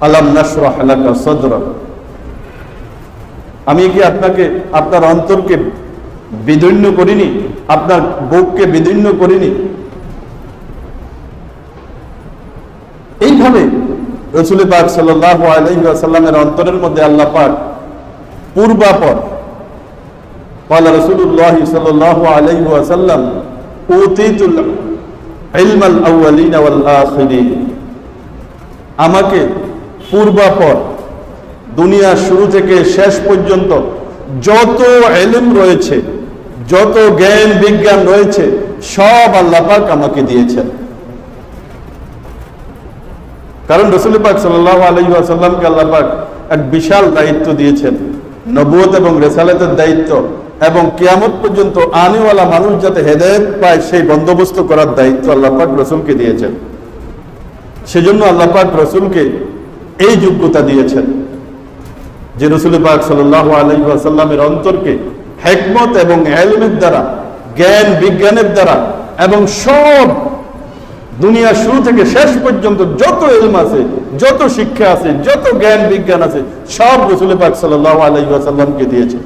আলাম নাসরাহ লাকা সাদরা আমি কি আপনাকে, আপনার অন্তরকে বিদীর্ণ করিনি? আপনার বুককে বিদীর্ণ করিনি? এইভাবে রসুল পাক সাল্লাহ আলহিসাল্লামের অন্তরের মধ্যে আল্লাহ পাক পূর্বাপর পালা রসুল্লাহ সাল্লাহ আলহিহাসাল্লাম আমাকে পূর্বাপর দুনিয়ার শুরু থেকে শেষ পর্যন্ত যত এলিম রয়েছে, যত জ্ঞান, বিজ্ঞান রয়েছে, সব আল্লাহ পাক আমাকে দিয়েছেন। কারণ রসুল পাক সাল্লাহ আলহি আসাল্লামকে আল্লাহ পাক এক বিশাল দায়িত্ব দিয়েছেন। নবুয়ত এবং রেসালাতের দায়িত্ব এবং কিয়ামত পর্যন্ত আনেওয়ালা মানুষ যাতে হেদায়ত পায়, সেই বন্দোবস্ত করার দায়িত্ব আল্লাহ পাক রসুলকে দিয়েছেন। সেজন্য আল্লাহ পাক রসুলকে এই যোগ্যতা দিয়েছেন যে রসুল পাক সাল্লাহ আলহি আসাল্লামের অন্তরকে হেকমত এবং এলমের দ্বারা, জ্ঞান, বিজ্ঞানের দ্বারা এবং সব দুনিয়া শুরু থেকে শেষ পর্যন্ত যত এলম আছে, যত শিক্ষা আছে, যত জ্ঞান, বিজ্ঞান আছে, সব রসুল পাক সাল্লাহ আলহিহাসাল্লামকে দিয়েছে